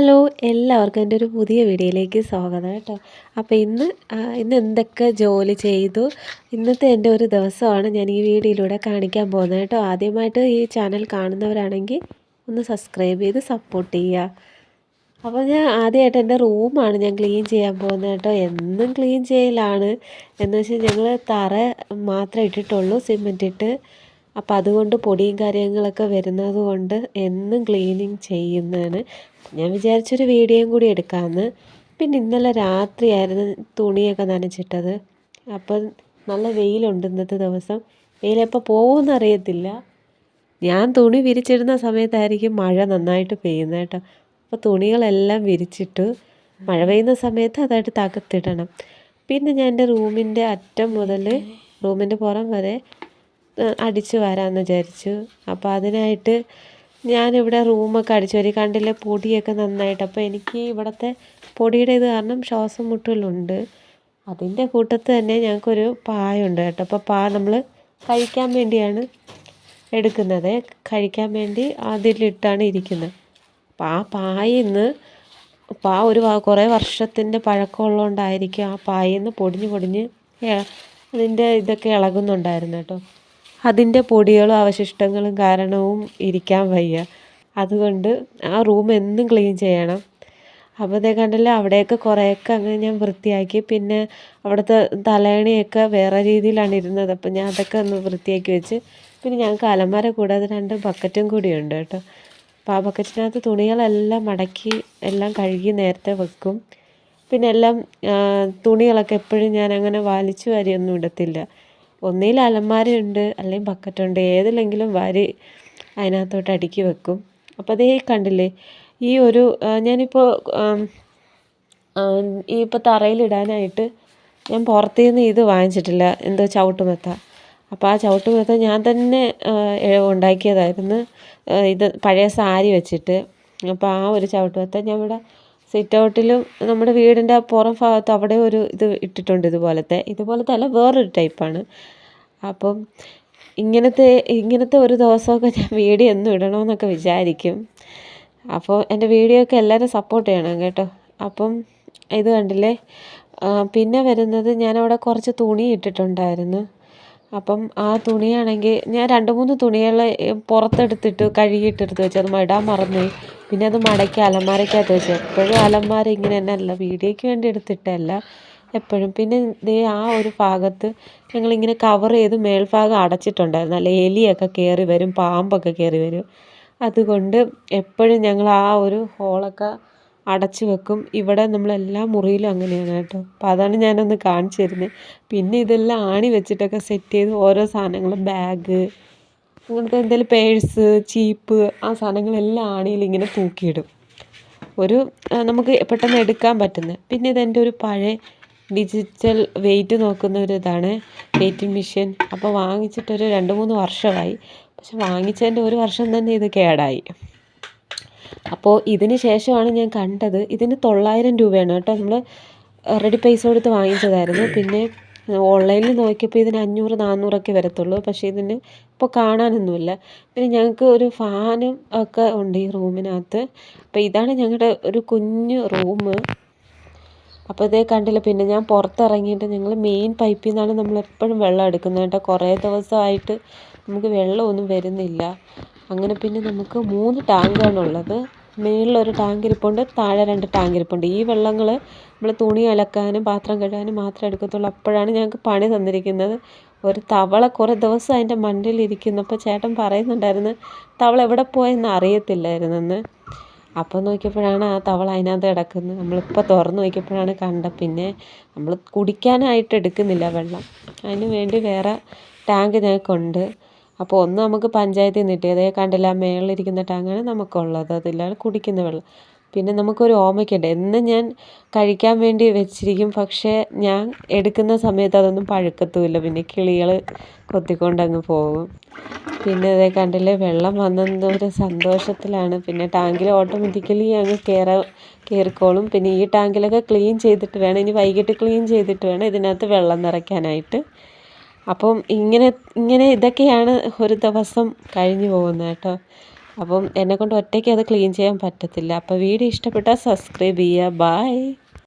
Hello എല്ലാവർക്കും എന്റെ ഒരു പുതിയ വീഡിയോയിലേക്ക് സ്വാഗതം കേട്ടോ. അപ്പോൾ ഇന്ന് ഇന്ന് എന്തൊക്കെ ജോലി ചെയ്തു? ഇന്നത്തെ എന്റെ ഒരു ദിവസമാണ് ഞാൻ ഈ വീഡിയോയിലൂടെ കാണിക്കാൻ പോകുന്നത് കേട്ടോ. ആദ്യമായിട്ട് ഈ ചാനൽ കാണുന്നവരാണെങ്കിൽ ഒന്ന് സബ്സ്ക്രൈബ് ചെയ്ത് സപ്പോർട്ട് ചെയ്യുക. അപ്പോൾ ഞാൻ ആദ്യമായിട്ട് എന്റെ റൂമാണ് ഞാൻ ക്ലീൻ ചെയ്യാൻ പോകുന്നത് കേട്ടോ. എന്നും ക്ലീൻ ചെയ്യലാണ്. എന്ന് വെച്ചാൽ ഞങ്ങൾ തറ മാത്രമേ ഇട്ടിട്ടുള്ളൂ സിമെന്റ് ഇട്ട്. അപ്പോൾ അതുകൊണ്ട് പൊടിയും കാര്യങ്ങളൊക്കെ വരുന്നത് കൊണ്ട് എന്നും ക്ലീനിങ് ചെയ്യുന്നതാണ്. ഞാൻ വിചാരിച്ചൊരു വീഡിയോയും കൂടി എടുക്കാമെന്ന് പിന്നെ ഇന്നലെ രാത്രിയായിരുന്നു തുണിയൊക്കെ നനച്ചിട്ടത്. അപ്പം നല്ല വെയിലുണ്ട് ഇന്നത്തെ ദിവസം. വെയിലെപ്പോൾ പോകുമെന്ന് അറിയത്തില്ല. ഞാൻ തുണി വിരിച്ചിടുന്ന സമയത്തായിരിക്കും മഴ നന്നായിട്ട് പെയ്യുന്നത് കേട്ടോ. അപ്പോൾ തുണികളെല്ലാം വിരിച്ചിട്ട്. മഴ പെയ്യുന്ന സമയത്ത് അതായിട്ട് തകത്തിടണം. പിന്നെ ഞാൻ എന്റെ റൂമിന്റെ അറ്റം മുതൽ റൂമിന്റെ പുറം വരെ അടിച്ചു വരാമെന്ന് വിചാരിച്ചു. അപ്പോൾ അതിനായിട്ട് ഞാനിവിടെ റൂമൊക്കെ അടിച്ചു വരി. കണ്ടില്ലേ പൊടിയൊക്കെ നന്നായിട്ട്. അപ്പോൾ എനിക്ക് ഇവിടുത്തെ പൊടിയുടെ ഇത് കാരണം ശ്വാസം മുട്ടലുണ്ട്. അതിന്റെ കൂട്ടത്ത് തന്നെ ഞങ്ങൾക്കൊരു പായുണ്ട് കേട്ടോ. അപ്പോൾ പാ നമ്മൾ കഴിക്കാൻ വേണ്ടിയാണ് എടുക്കുന്നത്. കഴിക്കാൻ വേണ്ടി അതിലിട്ടാണ് ഇരിക്കുന്നത്. അപ്പോൾ ആ പായ ഇന്ന് പാ ഒരു കുറേ വർഷത്തിന്റെ പഴക്കമുള്ളതുകൊണ്ടായിരിക്കും ആ പായിൽ നിന്ന് പൊടിഞ്ഞ് പൊടിഞ്ഞ് അതിന്റെ ഇതൊക്കെ ഇളകുന്നുണ്ടായിരുന്നു കേട്ടോ. അതിന്റെ പൊടികളും അവശിഷ്ടങ്ങളും കാരണവും ഇരിക്കാൻ വയ്യ. അതുകൊണ്ട് ആ റൂം എന്നും ക്ലീൻ ചെയ്യണം. അപ്പോൾ ഇതേ കണ്ടല്ലോ അവിടെയൊക്കെ കുറേയൊക്കെ അങ്ങനെ ഞാൻ വൃത്തിയാക്കി. പിന്നെ അവിടുത്തെ തലേണിയൊക്കെ വേറെ രീതിയിലാണ് ഇരുന്നത്. അപ്പോൾ ഞാൻ അതൊക്കെ ഒന്ന് വൃത്തിയാക്കി വെച്ച് പിന്നെ ഞങ്ങൾക്ക് അലമാര കൂടാതെ രണ്ട് ബക്കറ്റും കൂടിയുണ്ട് കേട്ടോ. അപ്പോൾ ആ ബക്കറ്റിനകത്ത് തുണികളെല്ലാം മടക്കി എല്ലാം കഴുകി നേരത്തെ വെക്കും. പിന്നെ എല്ലാം തുണികളൊക്കെ എപ്പോഴും ഞാൻ അങ്ങനെ വലിച്ചു വാരിയൊന്നും ഇടത്തില്ല. ഒന്നുകിൽ അലമാരയുണ്ട് അല്ലെങ്കിൽ ബക്കറ്റുണ്ട് ഏതിലെങ്കിലും വാരി അതിനകത്തോട്ട് അടുക്കി വെക്കും. അപ്പോൾ അതേ കണ്ടില്ലേ ഈ ഒരു ഞാനിപ്പോൾ ഈ ഇപ്പോൾ തറയിലിടാനായിട്ട് ഞാൻ പുറത്തു നിന്ന് ഇത് വാങ്ങിച്ചിട്ടില്ല എന്തോ ചവിട്ടുമെത്ത അപ്പോൾ ആ ചവിട്ടുമെത്ത ഞാൻ തന്നെ ഉണ്ടാക്കിയതായിരുന്നു. ഇത് പഴയ സാരി വെച്ചിട്ട്. അപ്പോൾ ആ ഒരു ചവിട്ടുമെത്ത ഞാൻ ഇവിടെ സിറ്റ് ഔട്ടിലും നമ്മുടെ വീടിന്റെ പുറം ഭാഗത്ത് അവിടെ ഒരു ഇത് ഇട്ടിട്ടുണ്ട് ഇതുപോലത്തെ. ഇതുപോലത്തെ അല്ല വേറൊരു ടൈപ്പാണ് അപ്പം ഇങ്ങനത്തെ ഇങ്ങനത്തെ ഒരു ദിവസമൊക്കെ ഞാൻ വീഡിയോ എന്നും ഇടണമെന്നൊക്കെ വിചാരിക്കും. അപ്പോൾ എന്റെ വീഡിയോ ഒക്കെ എല്ലാവരും സപ്പോർട്ട് ചെയ്യണം കേട്ടോ. അപ്പം ഇത് കണ്ടില്ലേ? പിന്നെ വരുന്നത് ഞാനവിടെ കുറച്ച് തുണി ഇട്ടിട്ടുണ്ടായിരുന്നു. അപ്പം ആ തുണിയാണെങ്കിൽ ഞാൻ രണ്ട് മൂന്ന് തുണികൾ പുറത്തെടുത്തിട്ട് കഴുകിയിട്ടെടുത്ത് വെച്ചു അത് ഇടാൻ മറന്നു പിന്നെ അത് മടക്കി അലമാരയ്ക്കകത്ത് വെച്ചു. എപ്പോഴും അലമാര ഇങ്ങനെ തന്നെ അല്ല. വീഡിയോയ്ക്ക് വേണ്ടി എടുത്തിട്ടല്ല എപ്പോഴും. പിന്നെ ദേ ആ ഒരു ഭാഗത്ത് ഞങ്ങളിങ്ങനെ കവർ ചെയ്ത് മേൽഭാഗം അടച്ചിട്ടുണ്ടായിരുന്നു. നല്ല എലിയൊക്കെ കയറി വരും പാമ്പൊക്കെ കയറി വരും. അതുകൊണ്ട് എപ്പോഴും ഞങ്ങൾ ആ ഒരു ഹോളൊക്കെ അടച്ചു വെക്കും. ഇവിടെ നമ്മളെല്ലാ മുറിയിലും അങ്ങനെയാണ് കേട്ടോ. അപ്പം അതാണ് ഞാനൊന്ന് കാണിച്ചു തരുന്നത് പിന്നെ ഇതെല്ലാം ആണി വെച്ചിട്ടൊക്കെ സെറ്റ് ചെയ്ത് ഓരോ സാധനങ്ങൾ ബാഗ് അങ്ങനത്തെ എന്തെങ്കിലും പേഴ്സ് ചീപ്പ് ആ സാധനങ്ങളെല്ലാം ആണിയിൽ ഇങ്ങനെ തൂക്കിയിടും. ഒരു നമുക്ക് പെട്ടെന്ന് എടുക്കാൻ പറ്റുന്നത് പിന്നെ ഇതെന്റെ ഒരു പഴയ ഡിജിറ്റൽ വെയിറ്റ് നോക്കുന്ന ഒരു ഇതാണ് വെയ്റ്റിംഗ് മെഷീൻ അപ്പോൾ വാങ്ങിച്ചിട്ടൊരു രണ്ട് മൂന്ന് വർഷമായി. പക്ഷെ വാങ്ങിച്ചതിന്റെ ഒരു വർഷം തന്നെ ഇത് കേടായി. അപ്പോൾ ഇതിന് ശേഷമാണ് ഞാൻ കണ്ടത്. ഇതിന് തൊള്ളായിരം രൂപയാണ് കേട്ടോ നമ്മൾ റെഡി പൈസ കൊടുത്ത് വാങ്ങിച്ചതായിരുന്നു. പിന്നെ ഓൺലൈനിൽ നോക്കിയപ്പോൾ ഇതിന് അഞ്ഞൂറ് നാന്നൂറൊക്കെ വരത്തുള്ളൂ. പക്ഷേ ഇതിന് ഇപ്പോൾ കാണാനൊന്നുമില്ല. പിന്നെ ഞങ്ങൾക്ക് ഒരു ഫാനും ഒക്കെ ഉണ്ട് ഈ റൂമിനകത്ത്. അപ്പോൾ ഇതാണ് ഞങ്ങളുടെ ഒരു കുഞ്ഞു റൂം. അപ്പോൾ ഇതേ കണ്ടില്ല പിന്നെ ഞാൻ പുറത്തിറങ്ങിയിട്ട് ഞങ്ങൾ മെയിൻ പൈപ്പിൽ നിന്നാണ് നമ്മൾ എപ്പോഴും വെള്ളം എടുക്കുന്നത് കേട്ടോ. കുറേ ദിവസമായിട്ട് നമുക്ക് വെള്ളമൊന്നും വരുന്നില്ല. അങ്ങനെ പിന്നെ നമുക്ക് മൂന്ന് ടാങ്കാണ് ഉള്ളത്. മേളിലൊരു ടാങ്ക് ഇരിപ്പുണ്ട് താഴെ രണ്ട് ടാങ്ക് ഇരിപ്പുണ്ട്. ഈ വെള്ളങ്ങൾ നമ്മൾ തുണി അലക്കാനും പാത്രം കഴുകാനും മാത്രമേ എടുക്കത്തുള്ളൂ. അപ്പോഴാണ് ഞങ്ങൾക്ക് പണി തന്നിരിക്കുന്നത്. ഒരു തവള കുറേ ദിവസം അതിന്റെ മണ്ടയിൽ ഇരിക്കുന്നപ്പോൾ ചേട്ടൻ പറയുന്നുണ്ടായിരുന്നു തവള എവിടെ പോയെന്ന് അറിയത്തില്ലായിരുന്നെന്ന്. അപ്പോൾ നോക്കിയപ്പോഴാണ് ആ തവള അതിനകത്ത് കിടക്കുന്നത്. നമ്മളിപ്പോൾ തുറന്ന് നോക്കിയപ്പോഴാണ് കണ്ടത്. പിന്നെ നമ്മൾ കുടിക്കാനായിട്ട് എടുക്കുന്നില്ല വെള്ളം. അതിന് വേണ്ടി വേറെ ടാങ്ക് ഞങ്ങൾക്കുണ്ട് അപ്പോൾ ഒന്ന് നമുക്ക് പഞ്ചായത്തിൽ നിന്ന് കിട്ടിയത് കണ്ടില്ല മേളിലിരിക്കുന്ന ടാങ്കാണ് നമുക്കുള്ളത്. അതിലാണ് കുടിക്കുന്ന വെള്ളം. പിന്നെ നമുക്കൊരു ഓമയ്ക്കുണ്ട്. എന്നും ഞാൻ കഴിക്കാൻ വേണ്ടി വെച്ചിരിക്കും. പക്ഷേ ഞാൻ എടുക്കുന്ന സമയത്ത് അതൊന്നും പഴുക്കത്തുമില്ല. പിന്നെ കിളികൾ കൊത്തിക്കൊണ്ടങ്ങ് പോകും. പിന്നെ അതേ കണ്ടില്ലേ വെള്ളം വന്നെന്നൊരു സന്തോഷത്തിലാണ്. പിന്നെ ടാങ്കിൽ ഓട്ടോമാറ്റിക്കലി അങ്ങ് കയറ കയറിക്കോളും പിന്നെ ഈ ടാങ്കിലൊക്കെ ക്ലീൻ ചെയ്തിട്ട് വേണം. ഇനി വൈകിട്ട് ക്ലീൻ ചെയ്തിട്ട് വേണം ഇതിനകത്ത് വെള്ളം നിറയ്ക്കാനായിട്ട്. അപ്പം ഇങ്ങനെ ഇങ്ങനെ ഇതൊക്കെയാണ് ഒരു ദിവസം കഴിഞ്ഞു പോകുന്നത് കേട്ടോ. അപ്പം എന്നെക്കൊണ്ട് ഒറ്റയ്ക്ക് അത് ക്ലീൻ ചെയ്യാൻ പറ്റത്തില്ല. അപ്പോൾ വീഡിയോ ഇഷ്ടപ്പെട്ടാൽ സബ്സ്ക്രൈബ് ചെയ്യുക. ബായ്